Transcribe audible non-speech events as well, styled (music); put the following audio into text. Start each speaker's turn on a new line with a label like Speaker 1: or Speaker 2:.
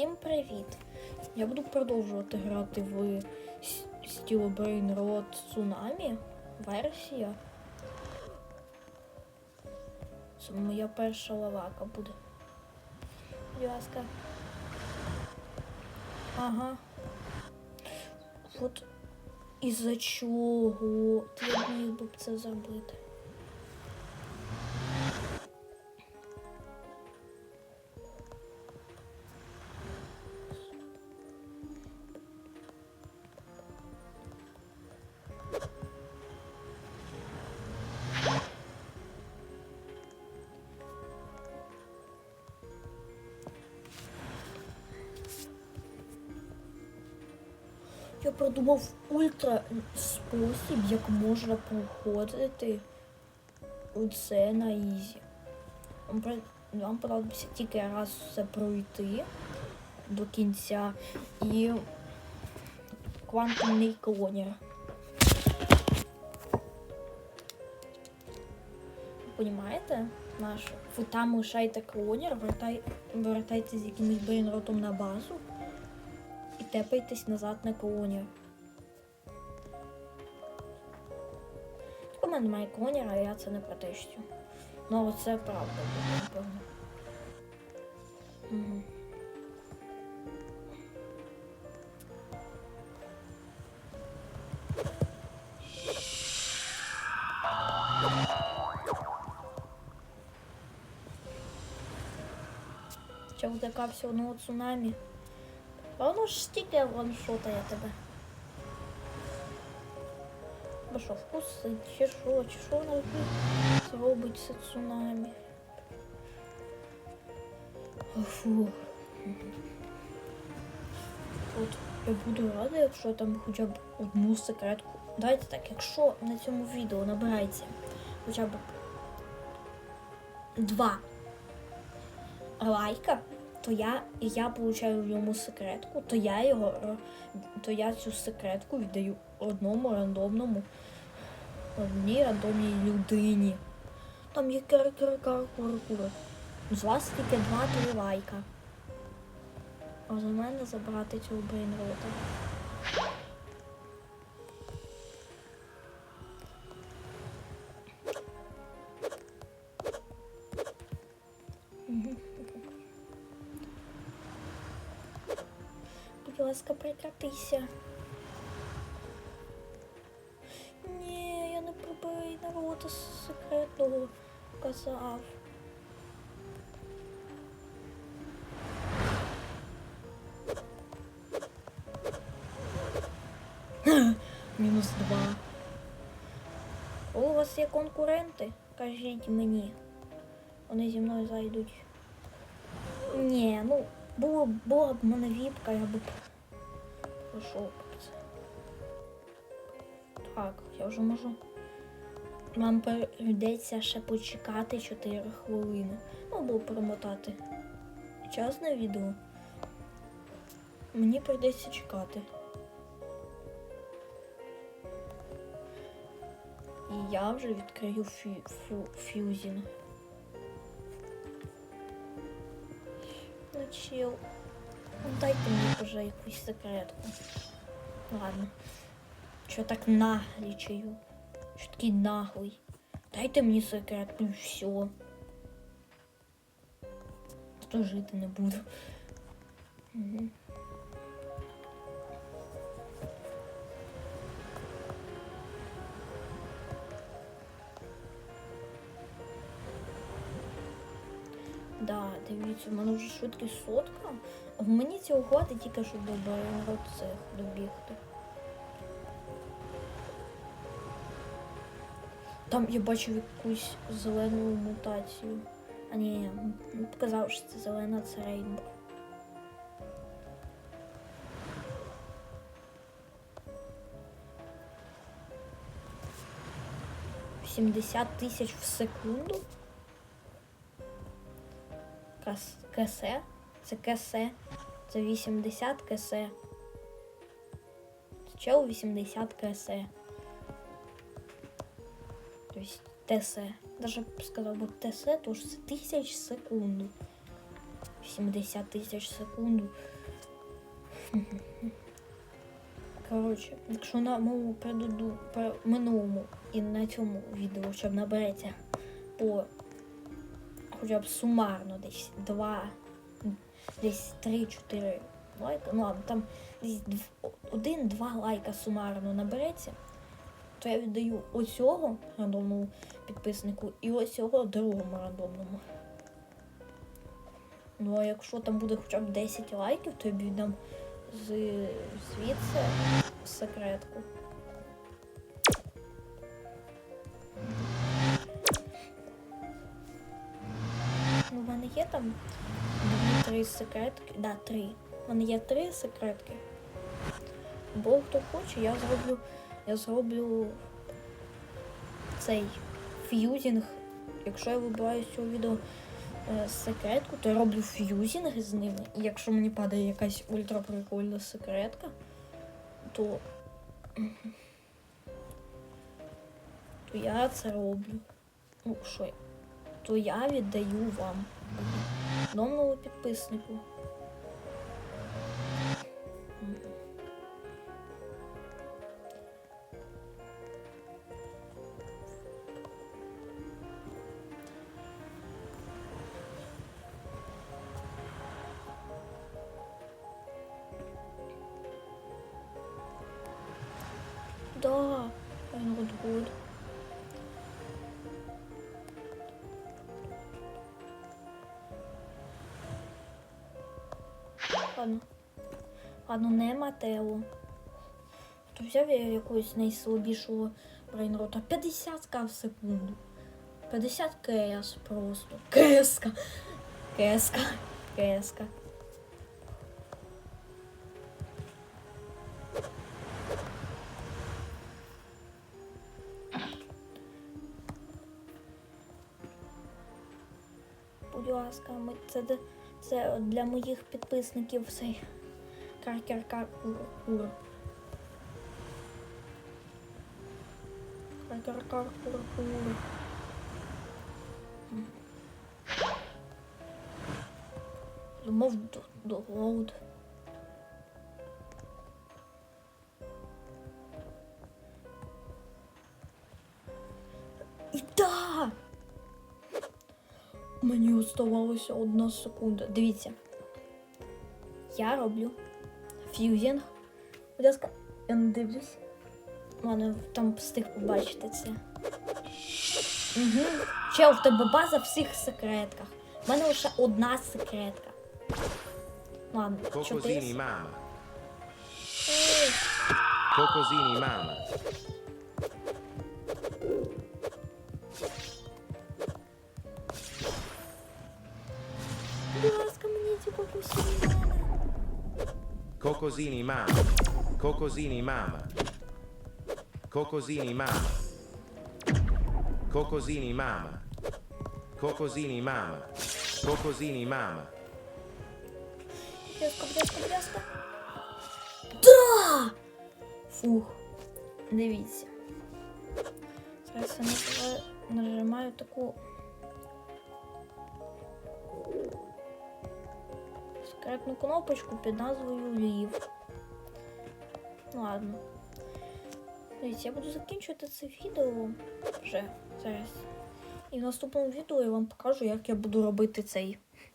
Speaker 1: Всім привіт! Я буду продовжувати грати в Steel Brain Road Tsunami версія. Це моя перша лавака буде. Будь ласка. Ага. От із-за чого ти міг би це зробити? Я придумав ультра спосіб, як можна проходити це на ізі. Вам, понадобиться тільки раз все пройти до кінця і квантовний клонер. Понімаєте? Наш. Ви там лишаєте клонер, вертай, вертайтесь з якимось брейнротом на базу тепайтесь назад на колонію. У мене немає клонера, а я це не протестю. Ну, це правда буде, напевно. Угу. Чого докався одного цунамі? А воно ж стільки ваншотає тебе. Бо що, вкусить, чи що, чи що воно зробить цунамі. Фу. От я буду рада, якщо там хоча б одну секретку. Давайте так, якщо на цьому відео набирається хоча б два лайка, то я, я получаю в ньому секретку, то я його, то я цю секретку віддаю одному рандомному, одній рандомній людині. Там є кер-кер-кер-кур-кур. З вас тільки два-три лайка. А за мене забрати цього брейнрота. Ласка, прекратися. Ні, я не про брейнрота секретного казав. Мінус два. У вас є конкуренти? Кажіть мені. Вони зі мною зайдуть. Ні, ну, було, була б мене віпка, я б б. Так, я вже можу. Вам прийдеться ще почекати 4 хвилини. Ну, або перемотати. Час на відео. Мені прийдеться чекати. І я вже відкрию фю, фю, фюзін. Чил. Ну, дайте мені вже якусь секретку. Ладно. Що так наглічаю? Що такий наглий? Дайте мені секретку і все. То жити не буду. Угу. Да, дивіться, в мене вже швидкість сотка. В мені цього хватить тільки, щоб до цих добігти. Там я бачив якусь зелену мутацію. А ні, ні, показав, що це зелена, це рейнбо. Сімдесят тисяч в секунду. Кас, кесе. Це кесе. Це 80 кесе. Чел 80 кесе. Тобто ТС. Даже сказав би ТС, то ж це тисяч секунду. 70 тисяч секунду. (laughs) Коротше, якщо на пре- минулому і на цьому відео, щоб набереться по хоча б сумарно десь два, десь 3-4 лайка, ну ладно, там десь дв- один-два лайка сумарно набереться, то я віддаю оцього рандомному підписнику і оцього другому рандомному. Ну а якщо там буде хоча б 10 лайків, то я віддам з звідси секретку. Там дві-три секретки. Да, три. У мене є три секретки. Бо хто хоче, я зроблю. Я зроблю цей ф'юзінг. Якщо я вибираю з цього відео е, секретку, то я роблю ф'юзінг з ними. І якщо мені падає якась ультраприкольна секретка, то. То я це роблю. Ну, що я? То я віддаю вам. Новому підписнику. Да, ein gut gut. Ладно. Ладно, не Матео. То взяв я якогось найслабішого брейнрота. 50 к в секунду. 50 КС просто. КС-ка. КС-ка. Будь ласка, ми це, де- це для моїх підписників цей каркер кур кур. Каркер кур кур. Думав до, до. І да! Мені оставалося одна секунда. Дивіться. Я роблю ф'юзінг. Будь ласка, я не дивлюсь. Ладно, там встиг побачити це. Угу. Чел, в тебе база в всіх секретках. У мене лише одна секретка. Ладно,
Speaker 2: Cocosini
Speaker 1: чотири.
Speaker 2: Mama.
Speaker 1: Ей,
Speaker 2: Cocosini Mama. Cocosini Mama. Cocosini Mama. Cocosini Mama. Cocosini Mama. Cocosini Mama.
Speaker 1: Бляска, бляска, бляска. Да! Фух. Дивіться. Зараз я нажимаю таку. Секретну кнопочку під назвою Лів. Ну, Ладно. Дивіться, я буду закінчувати це відео вже зараз. І в наступному відео я вам покажу, як я буду робити цей